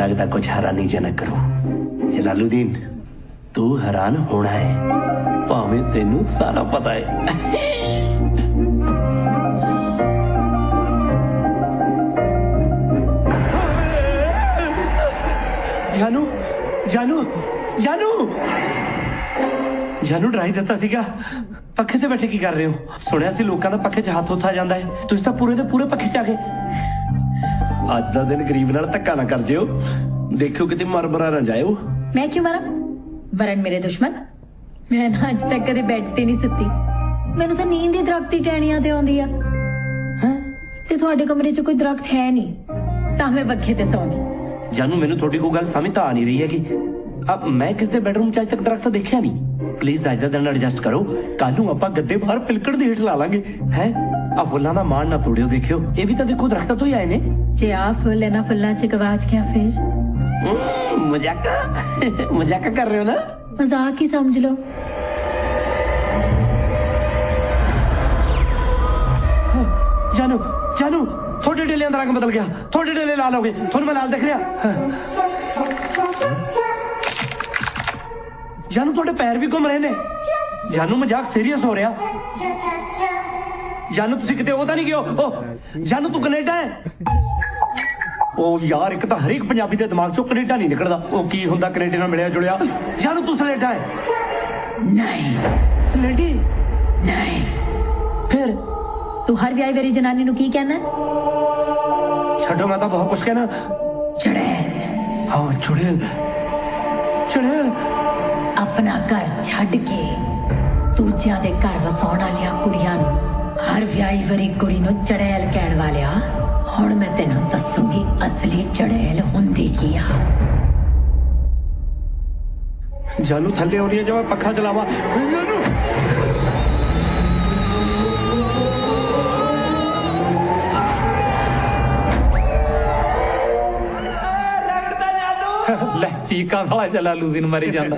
ਲੱਗਦਾ ਕੁਝ ਹੈਰਾਨੀਜਨਕ ਕਰੂ। ਜਲਾਲੂਦੀਨ, ਤੂੰ ਹੈਰਾਨ ਹੋਣਾ ਹੈ। ਭਾਵੇਂ ਤੈਨੂੰ ਸਾਰਾ ਪਤਾ ਹੈ। ਜਾਨੂ ਜਾਨੂ ਜਾਨੂ! ਜਾਨੂ ਡਰਾਈ ਦਿੱਤਾ ਸੀਗਾ। ਪੱਖੇ ਤੇ ਬੈਠੇ ਕੀ ਕਰ ਰਹੇ ਹੋ? ਸੁਣਿਆ ਸੀ ਲੋਕਾਂ ਦਾ ਪੱਖੇ 'ਚ ਹੱਥ ਉੱਥਾ ਜਾਂਦਾ ਹੈ। ਤੁਸੀਂ ਤਾਂ ਪੂਰੇ ਦੇ ਪੂਰੇ ਪੱਖੇ 'ਚ ਆ ਗਏ। ਅੱਜ ਦਾ ਦਿਨ ਗਰੀਬ ਨਾਲ ਧੱਕਾ ਨਾ ਕਰ ਜਿਓ। ਦੇਖਿਓ ਕਿਤੇ ਮਰ ਮਰਾ ਨਾ ਜਾਇਓ। ਮੈਂ ਕਿਉਂ ਮਰਾਂ? ਮਰਨ ਮੇਰੇ ਦੁਸ਼ਮਣ ਮੈਂ ਨਾ ਅੱਜ ਤੱਕ ਕਦੇ ਬੈੱਡ ਤੇ ਨਹੀਂ ਸੁੱਤੀ। ਮੈਨੂੰ ਤਾਂ ਨੀਂਦ ਹੀ ਦਰਖਤ ਟਹਿਣੀਆਂ ਤੇ ਆਉਂਦੀ ਆ। ਹੈਂ? ਤੇ ਤੁਹਾਡੇ ਕਮਰੇ 'ਚ ਕੋਈ ਦਰਖਤ ਹੈ ਨਹੀਂ ਤਾਂ ਮੈਂ ਪੱਖੇ ਤੇ ਸੌਂ ਗਈ। ਜਾਨੂ ਮੈਨੂੰ ਤੁਹਾਡੀ ਕੋਈ ਗੱਲ ਸਮਝ ਤਾਂ ਆ ਨਹੀਂ ਰਹੀ ਹੈਗੀ। ਅਬ ਮੈਂ ਕਿਸ ਦੇ ਬੈਡਰੂਮ 'ਚ ਅੱਜ ਤੱਕ ਦਰਖਤ ਦੇਖਿਆ ਨਹੀਂ? ਪਲੀਜ਼ ਅੱਜ ਦਾ ਦਿਨ ਐਡਜਸਟ ਕਰੋ। ਕੱਲ ਨੂੰ ਆਪਾਂ ਗੱਦੇ ਬਾਹਰ ਪਿਲਕੜ ਦੇ ਹੇਠ ਲਾ ਲਾਂਗੇ। ਹੈ? ਆ ਫੁੱਲਾਂ ਦਾ ਮਾਣ ਨਾ ਤੋੜਿਓ ਦੇਖਿਓ। ਇਹ ਵੀ ਤਾਂ ਦੇਖੋ ਦਰਖਤਾਂ ਤੋਂ ਹੀ ਆਏ ਨੇ। ਜੇ ਆ ਫੁੱਲ ਇਹਨਾਂ ਫੁੱਲਾਂ 'ਚ ਗਵਾਚ ਗਿਆ ਫਿਰ? ਮਜ਼ਾਕਾ ਮਜ਼ਾਕਾ ਕਰ ਰਹੇ ਹੋ ਨਾ? ਮਜ਼ਾਕ ਹੀ ਸਮਝ ਲਓ। ਜਾਨੂ ਜਾਨੂ ਤੁਹਾਡੇ ਡੇਲਿਆਂ ਦਾ ਰੰਗ ਬਦਲ ਗਿਆ। ਤੁਹਾਡੇ ਡੇਲੇ ਲਾਲ ਹੋ ਗਏ। ਤੁਹਾਨੂੰ ਮੈਂ ਲਾਲ ਦਿਖ ਰਿਹਾ। ਜਾਨੂ ਤੁਹਾਡੇ ਪੈਰ ਵੀ ਘੁੰਮ ਰਹੇ ਨੇ। ਜਾਨੂ ਮਜ਼ਾਕ ਸੀਰੀਅਸ ਹੋ ਰਿਹਾ। ਜਾਨੂ ਤੁਸੀਂ ਕਿਤੇ ਉਹ ਤਾਂ ਨਹੀਂ ਗਏ ਹੋ? ਉਹ ਜਾਨੂ ਤੂੰ ਕੈਨੇਡਾ ਹੈ? ਉਹ ਯਾਰ ਇੱਕ ਤਾਂ ਹਰੇਕ ਪੰਜਾਬੀ ਦੇ ਦਿਮਾਗ ਚੋਂ ਕੈਨੇਡਾ ਨਹੀਂ ਨਿਕਲਦਾ। ਉਹ ਕੀ ਹੁੰਦਾ ਕੈਨੇਡਾ ਨਾਲ ਮਿਲਿਆ ਜੁਲਿਆ? ਜਾਨੂ ਤੂੰ ਸਲੇਡਾ ਹੈ। ਨਹੀਂ। ਸਲੇਡੀ ਨਹੀਂ। ਫਿਰ? ਤੂੰ ਹਰ ਵਿਆਹੀ ਵਾਲੀ ਜਨਾਨੀ ਨੂੰ ਕੀ ਕਹਿਣਾ? ਛੱਡੋ ਮੈਂ ਤਾਂ ਬਹੁਤ ਕੁਝ ਕਹਿਣਾ। ਚੜੈਲ ਹਾਂ ਚੁੜੇਲ ਚੁੜੇਲ ਆਪਣਾ ਘਰ ਛੱਡ ਕੇ ਦੂਜਿਆਂ ਦੇ ਘਰ ਵਸਾਉਣ ਵਾਲੀਆਂ ਕੁੜੀਆਂ ਨੂੰ ਹਰ ਵਿਆਹੀ ਵਰੀ ਕੁੜੀ ਨੂੰ ਚੜੈਲ ਕਹਿਣ ਵਾਲਿਆ। ਹੁਣ ਮੈਂ ਤੈਨੂੰ ਦੱਸੂਗੀ ਅਸਲੀ ਚੜੈਲ ਹੁੰਦੀ ਕੀ ਆ। ਜਾਨੂ ਥੱਲੇ ਆਉਣੀ ਹੈ ਜੇ ਮੈਂ ਪੱਖਾ ਚਲਾਵਾਂ। ਜਾਨੂ! ਲੈ ਚੀਕਾਂ ਸਾਲਾ ਜਲਾਲੂਦੀਨ ਮਰੀ ਜਾਂਦਾ।